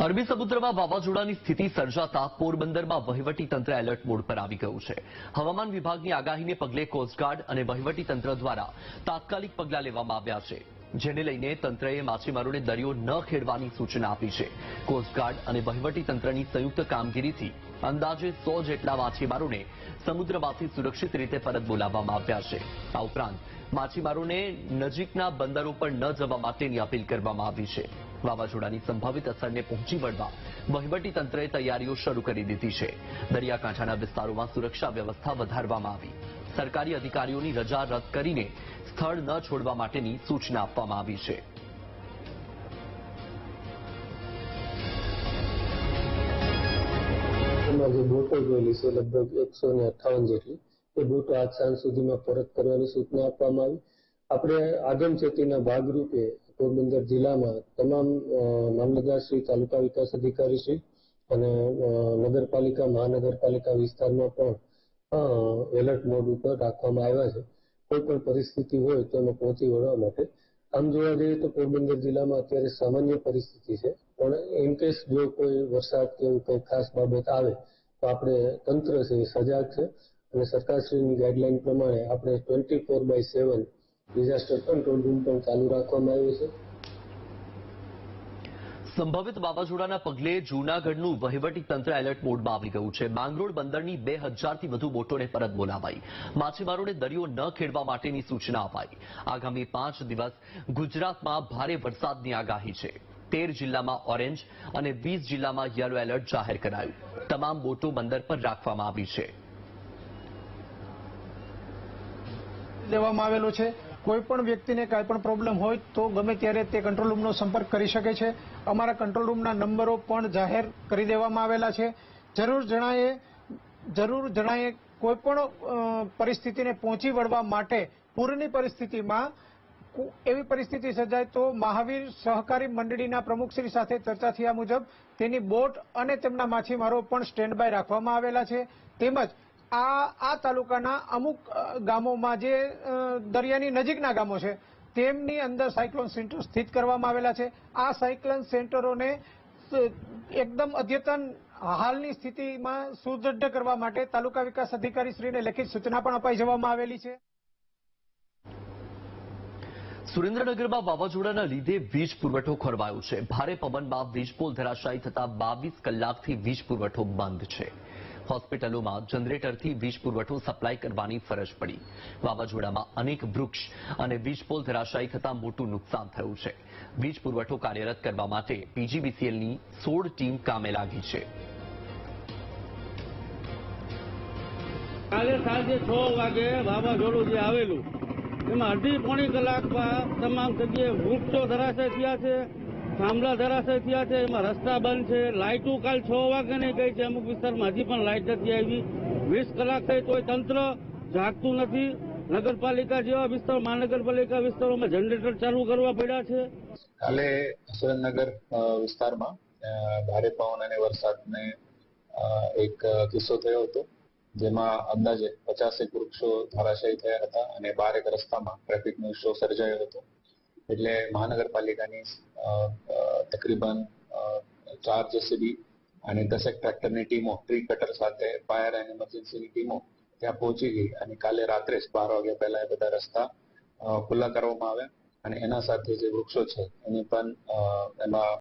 અરબી સમુદ્રમાં વાવાઝોડાની સ્થિતિ સર્જાતા પોરબંદરમાં વહીવટી એલર્ટ મોડ પર આવી ગયું છે. હવામાન વિભાગની આગાહીને પગલે કોસ્ટગાર્ડ અને વહીવટી દ્વારા તાત્કાલિક પગલાં લેવામાં આવ્યા છે. જેને લઈને તંત્રએ માછીમારોને દરિયો ન ખેડવાની સૂચના આપી છે. કોસ્ટગાર્ડ અને વહીવટી સંયુક્ત કામગીરીથી અંદાજે સો જેટલા માછીમારોને સમુદ્રમાંથી સુરક્ષિત રીતે પરત બોલાવવામાં આવ્યા છે. આ ઉપરાંત માછીમારોને નજીકના બંદરો પર ન જવા માટેની અપીલ કરવામાં આવી છે. વાવાઝોડાની સંભવિત અસરને પહોંચી વળવા તંત્રએ તૈયારીઓ શરૂ કરી દીધી છે. દરિયાકાંઠાના વિસ્તારોમાં સુરક્ષા વ્યવસ્થા વધારવામાં આવી. સરકારી અધિકારીઓની રજા રદ કરીને સ્થળ ન છોડવા માટેની સૂચના આપવામાં આવી છે. જે બોટો જોયેલી છે, લગભગ એકસો ને અઠાવન જેટલી, એ બોટો આજ સાંજ સુધીમાં પરત કરવાની સૂચના આપવામાં આવી. આપણે આગમચેતીના ભાગરૂપે પોરબંદર જિલ્લામાં તમામ મામલતદારશ્રી, તાલુકા વિકાસ અધિકારી શ્રી અને નગરપાલિકા, મહાનગરપાલિકા વિસ્તારમાં પણ એલર્ટ મોડ ઉપર રાખવામાં આવ્યા છે. કોઈ પણ પરિસ્થિતિ હોય તો એમાં પહોંચી વળવા માટે. આમ જોવા જઈએ તો પોરબંદર જિલ્લામાં અત્યારે સામાન્ય પરિસ્થિતિ છે. પણ ઇન જો કોઈ વરસાદ કે એવું કોઈ ખાસ બાબત આવે, તો આપણે તંત્ર છે એ સજાગ છે અને સરકારશ્રીની ગાઈડલાઈન પ્રમાણે આપણે twenty four by seven disaster control room પણ ચાલુ રાખવામાં આવ્યો છે. સંભવિત વાવાઝોડાના પગલે જૂનાગઢનું વહીવટી તંત્ર એલર્ટ મોડમાં આવી ગયું છે. માંગરોળ બંદરની બે હજારથી વધુ બોટોને પરત બોલાવાઈ. માછીમારોને દરિયો ન ખેડવા માટેની સૂચના અપાઈ. આગામી પાંચ દિવસ ગુજરાતમાં ભારે વરસાદની આગાહી છે. તેર જિલ્લામાં ઓરેન્જ અને વીસ જિલ્લામાં યલો એલર્ટ જાહેર કરાયું. તમામ બોટો બંદર પર રાખવામાં આવી છે. લેવામાં આવેલો છે. કોઈ પણ વ્યક્તિને કાંઈ પણ પ્રોબ્લેમ હોય તો ગમે ત્યારે તે કંટ્રોલ રૂમનો સંપર્ક કરી શકે છે. અમારા કંટ્રોલ રૂમના નંબરો પણ જાહેર કરી દેવામાં આવેલા છે. જરૂર જણાએ જરૂર જણાએ કોઈ પણ પરિસ્થિતિને પહોંચી વળવા માટે પૂરની પરિસ્થિતિમાં એવી પરિસ્થિતિ સર્જાય તો મહાવીર સહકારી મંડળીના પ્રમુખશ્રી સાથે ચર્ચા થયા મુજબ તેની બોટ અને તેમના માછીમારો પણ સ્ટેન્ડ બાય રાખવામાં આવેલા છે. તેમજ આ આ તાલુકાના અમુક ગામોમાં જે દરિયાની નજીકના ગામો છે, તેમની અંદર સાયક્લોન સેન્ટર સ્થિત કરવામાં આવેલા છે. આ સાયક્લોન સેન્ટરોને એકદમ અદ્યતન હાલની સ્થિતિમાં સુદૃઢ કરવા માટે તાલુકા વિકાસ અધિકારી શ્રીને લેખિત સૂચના પણ અપાઈ જવામાં આવેલી છે. સુરેન્દ્રનગરમાં વાવાઝોડાના લીધે વીજ પુરવઠો ખોરવાયો છે. ભારે પવનમાં વીજપોલ ધરાશાયી થતા બાવીસ કલાકથી વીજ પુરવઠો બંધ છે. હોસ્પિટલોમાં જનરેટરથી વીજ પુરવઠો સપ્લાય કરવાની ફરજ પડી. વાવાઝોડામાં અનેક વૃક્ષ અને વીજપોલ ધરાશાયી થતાં મોટું નુકસાન થયું છે. વીજ પુરવઠો કાર્યરત કરવા માટે પીજીવીસીએલની સોળ ટીમ કામે લાગી છે. કાલે સાંજે છ વાગે વાવાઝોડું જે આવેલું, એમાં અઢી પોણી કલાકમાં તમામ જગ્યાએ વૃક્ષો ધરાશય થયા છે. થાંભલા ધરાશય થયા છે, એમાં રસ્તા બંધ છે, લાઇટો કાલ છ વાગે નહીં ગઈ છે. અમુક વિસ્તારમાં હજી પણ લાઇટ નથી આવી. વીસ કલાક થઈ તોય તંત્ર જાગતું નથી. નગરપાલિકા જેવા વિસ્તાર, મહાનગરપાલિકા વિસ્તારોમાં જનરેટર ચાલુ કરવા પડ્યા છે. કાલે સુરેન્દ્રનગર વિસ્તારમાં ભારે પવન અને વરસાદને એક કિસ્સો થયો હતો, જેમાં અંદાજે પચાસેક વૃક્ષો ધરાશાયી થયા હતા અને બારેક રસ્તામાં ટ્રાફિકનો ઇસ્યુ સર્જાયો હતો. એટલે મહાનગરપાલિકાની તકરીબન ચાર જેસીબી અને દસેક ટ્રેક્ટરની ટીમો ટ્રી કટર સાથે ફાયર એન્ડ ઇમરજન્સીની ટીમો ત્યાં પહોંચી ગઈ અને કાલે રાત્રે જ બાર વાગ્યા પહેલા એ બધા રસ્તા ખુલ્લા કરવામાં આવ્યા અને એના સાથે જે વૃક્ષો છે એની પણ એમાં